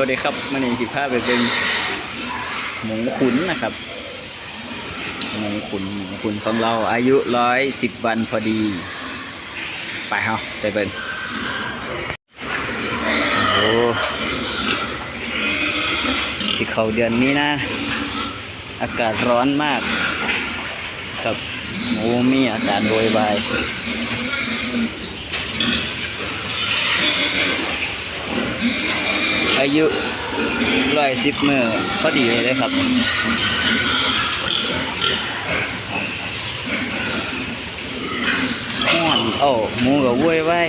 วัสดีครับมันนี้สิบห้าไปเป็นหมูขุนนะครับ หมูขุนหมูขุนของเราอายุร้อยสิบวันพอดี ไปเฮาไปเบิ่งโอ้สิเขาเดือนนี้นะ อากาศร้อนมาก ครับหมูมีอาการโวยวาย อายุร้อยสิบมือพอดีเลยครับห้อนโอ้หมูกับวุ้ยไว้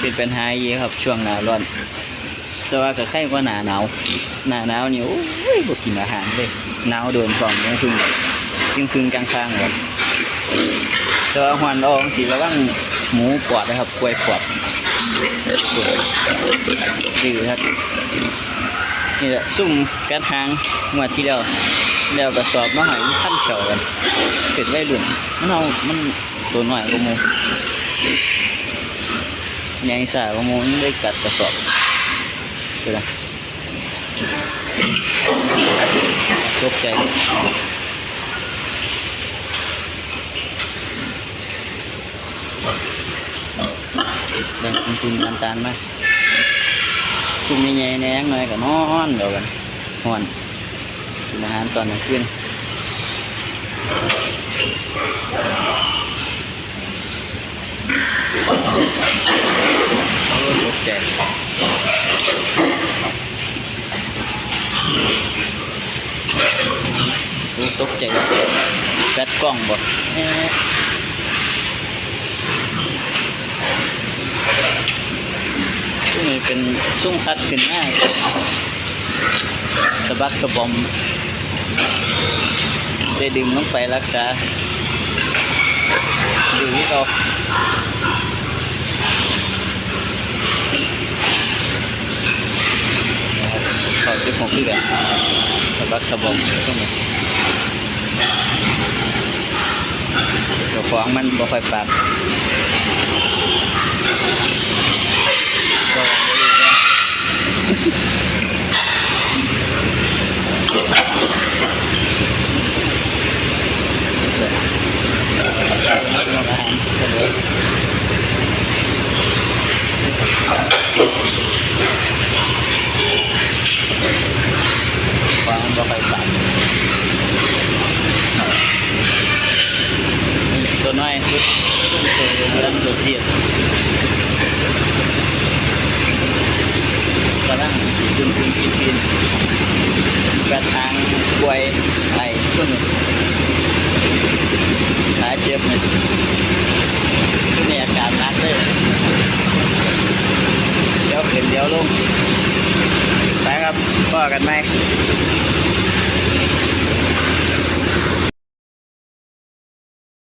เป็นปัญหาเยอะครับช่วงหนาร้อน แต่ว่าก็ไข่กว่าหนาหนาวหนาหนาวนี่โอ้ยบ่กินอาหารเลยหนาวโดนฟองยังพึ่งยังพึ่งกลางคางๆเลยแต่ว่าหวนออกสีระวังหมูปอดนะครับกล้วยปอด ดื้อครับ นี่แหละซุ่มกระทางงวดที่แล้วแล้วกระสอบมาหอยขั้นเข่ากันเป็นไว้รุ่นมันเอามันตัวหน่อยกว่าหมูใหญ่สายกว่าหมูมันได้กัดกระสอบดูนะตกใจ แบ่งทุนๆตานๆมาซุ่มใหญ่ๆแนงหน่อยก็นอนเดี๋ยวกันหอนกินอาหารตอนกลางคืนโอ้ยตกใจตกใจแบตกล้องบ่ เป็นซุ้มคัดขึ้นง่ายสะบักสะบอม ได้ดึงลงไปรักษาดูที่เราขอจะผมพี่กันสะบักสะบอมตรงนี้เดี๋ยวของมันบ่ค่อยปรับก็บ่รู้ว่า ความบ่ค่อยปรับ ตัวน้อยสุดตัวเริ่มตัวเสียดกำลังจุนจุนกินกินกระทางกล้วยไอ้ต้นขาเจ็บเนี่ยนี่อาการหนักเลยเดี๋ยวขึ้นเดี๋ยวลงไปครับพ่อกันไหม